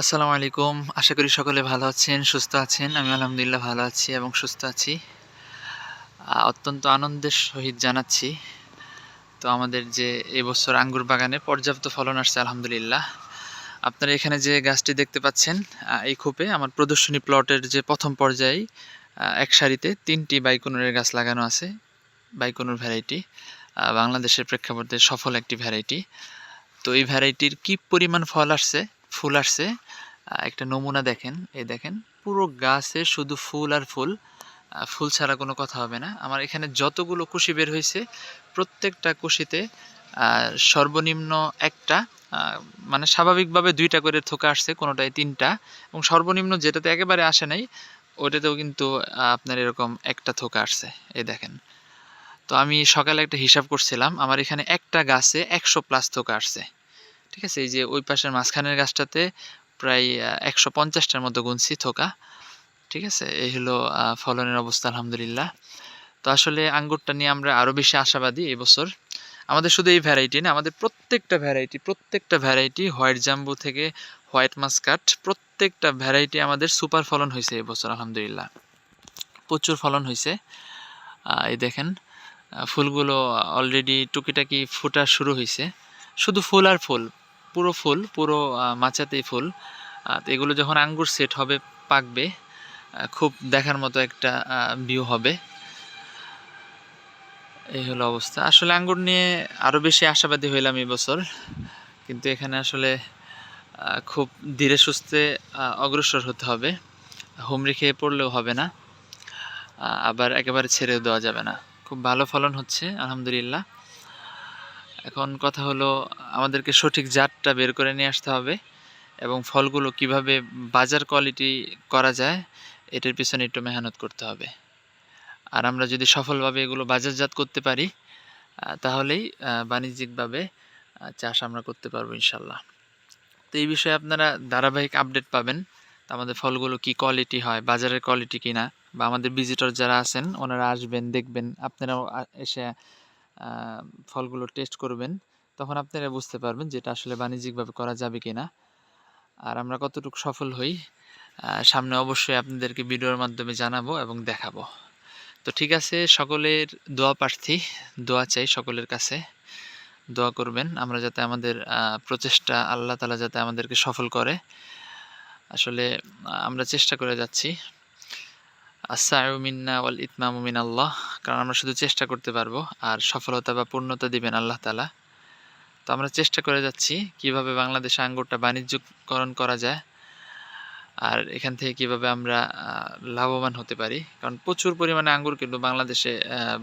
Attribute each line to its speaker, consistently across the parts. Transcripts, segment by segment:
Speaker 1: আসসালামু আলাইকুম। আশা করি সকলে ভালো আছেন, সুস্থ আছেন। আমি আলহামদুলিল্লাহ ভালো আছি এবং সুস্থ আছি। অত্যন্ত আনন্দের সহিত জানাচ্ছি। তো আমাদের যে এবছর আঙ্গুর বাগানে পর্যাপ্ত ফলন আসছে, আলহামদুলিল্লাহ। আপনারা এখানে যে গাছটি দেখতে পাচ্ছেন এই খোপে আমার প্রদর্শনী প্লটের যে প্রথম পর্যায়ে এক সারিতে তিনটি বাইকনুরের গাছ লাগানো আছে, বাইকনুর ভ্যারাইটি। বাংলাদেশের প্রেক্ষাপটে সফল একটি ভ্যারাইটি। তো এই ভ্যারাইটির কি পরিমাণ ফল আসছে, ফুল আসছে একটা নমুনা দেখেন। এই দেখেন, পুরো গাছে শুধু ফুল আর ফুল। ফুল ছাড়া কোনো কথা হবে না। আমার এখানে যতগুলো কুশি বের হয়েছে, প্রত্যেকটা কুশিতে সর্বনিম্ন একটা মানে স্বাভাবিকভাবে দুইটা করে থোকা আসছে, কোনোটায় তিনটা। এবং সর্বনিম্ন যেটাতে একেবারে আসে নাই, ওটাতেও কিন্তু আপনার এরকম একটা থোকা আসছে। এই দেখেন। তো আমি সকালে একটা হিসাব করছিলাম, আমার এখানে একটা গাছে একশো প্লাস থোকা আসছে। ঠিক আছে, এই যে ওই পাশের মাঝখানের গাছটাতে প্রায় একশো পঞ্চাশটার মতো গুনছি থোকা। ঠিক আছে? এই হলো ফলনের অবস্থা, আলহামদুলিল্লাহ। তো আসলে আঙ্গুরটা নিয়ে আমরা আরও বেশি আশাবাদী এবছর আমাদের শুধু এই ভ্যারাইটি না, আমাদের প্রত্যেকটা ভ্যারাইটি প্রত্যেকটা ভ্যারাইটি হোয়াইট জাম্বু থেকে হোয়াইট মাস্কাট প্রত্যেকটা ভ্যারাইটি আমাদের সুপার ফলন হয়েছে এবছর আলহামদুলিল্লাহ। প্রচুর ফলন হয়েছে এই দেখেন ফুলগুলো অলরেডি টুকিটাকি ফোটা শুরু হয়েছে শুধু ফুল আর ফুল পুরো ফুল, পুরো মাচাতেই ফুল। এগুলো যখন আঙ্গুর সেট হবে, পাকবে খুব দেখার মতো একটা ভিউ হবে। এই হলো অবস্থা। আসলে আঙ্গুর নিয়ে আরও বেশি আশাবাদী হইলাম এই বছর। কিন্তু এখানে আসলে খুব ধীরে সুস্থে অগ্রসর হতে হবে। হুমড়ি খেয়ে পড়লেও হবে না। আবার একেবারে ছেড়েও দেওয়া যাবে না। খুব ভালো ফলন হচ্ছে, আলহামদুলিল্লাহ। এখন কথা হলো, আমাদেরকে সঠিক জাতটা বের করে নিয়ে আসতে হবে এবং ফলগুলো কীভাবে বাজার কোয়ালিটি করা যায়, এটার পিছনে একটু মেহনত করতে হবে। আর আমরা যদি সফলভাবে এগুলো বাজারজাত করতে পারি তাহলেই বাণিজ্যিকভাবে চাষ আমরা করতে পারব ইনশাল্লাহ তো এই বিষয়ে আপনারা ধারাবাহিক আপডেট পাবেন আমাদের ফলগুলো কি কোয়ালিটি হয়, বাজারের কোয়ালিটি কিনা, বা আমাদের ভিজিটর যারা আছেন, ওনারা আসবেন, দেখবেন, আপনারাও এসে ফলগুলো টেস্ট করবেন, তখন আপনারা বুঝতে পারবেন যেটা আসলে বাণিজ্যিকভাবে করা যাবে কি না আর আমরা কতটুকু সফল হই সামনে অবশ্যই আপনাদেরকে ভিডিওর মাধ্যমে জানাব এবং দেখাবো। তো ঠিক আছে, সকলের দোয়া প্রার্থী, দোয়া চাই সকলের কাছে। দোয়া করবেন, আমরা যাতে আমাদের প্রচেষ্টা আল্লাহ তালা যাতে আমাদেরকে সফল করে। আসলে আমরা চেষ্টা করে যাচ্ছি। আসাউ মিন্না ওয়াল ইতমামু মিন আল্লাহ কারণ আমরা শুধু চেষ্টা করতে পারব আর সফলতা বা পূর্ণতা দিবেন আল্লাহ তালা তো আমরা চেষ্টা করে যাচ্ছি কীভাবে বাংলাদেশে আঙ্গুরটা বাণিজ্যকরণ করা যায় আর এখান থেকে কীভাবে আমরা লাভবান হতে পারি। কারণ প্রচুর পরিমাণে আঙ্গুর কিন্তু বাংলাদেশে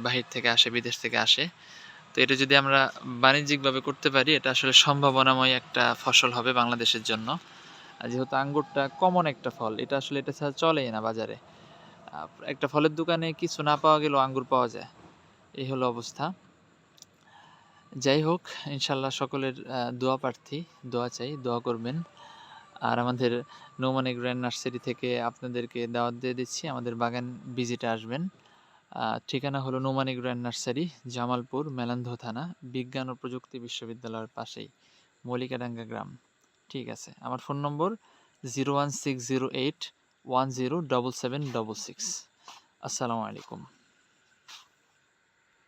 Speaker 1: বাহির থেকে আসে, বিদেশ থেকে আসে। তো এটা যদি আমরা বাণিজ্যিকভাবে করতে পারি, এটা আসলে সম্ভাবনাময় একটা ফসল হবে বাংলাদেশের জন্য। আর যেহেতু আঙ্গুরটা কমন একটা ফল, এটা আসলে এটা ছাড়া চলেই না বাজারে। একটা ফলের দোকানে কিছু না পাওয়া গেলেও আঙ্গুর পাওয়া যায়। এই হলো অবস্থা। যাই হোক ইনশাল্লাহ সকলের দোয়া প্রার্থী, দোয়া চাই, দোয়া করবেন। আর আমাদের নৌমানি গ্র্যান্ড নার্সারি থেকে আপনাদেরকে দাওয়াত দিয়ে দিচ্ছি, আমাদের বাগান ভিজিটে আসবেন। ঠিকানা হলো নোমানি গ্র্যান্ড নার্সারি জামালপুর, মেলান্ধ থানা, বিজ্ঞান ও প্রযুক্তি বিশ্ববিদ্যালয়ের পাশেই, মলিকাডাঙ্গা গ্রাম। ঠিক আছে, আমার phone number zero one six zero eight one zero double seven double six আসসালামু আলাইকুম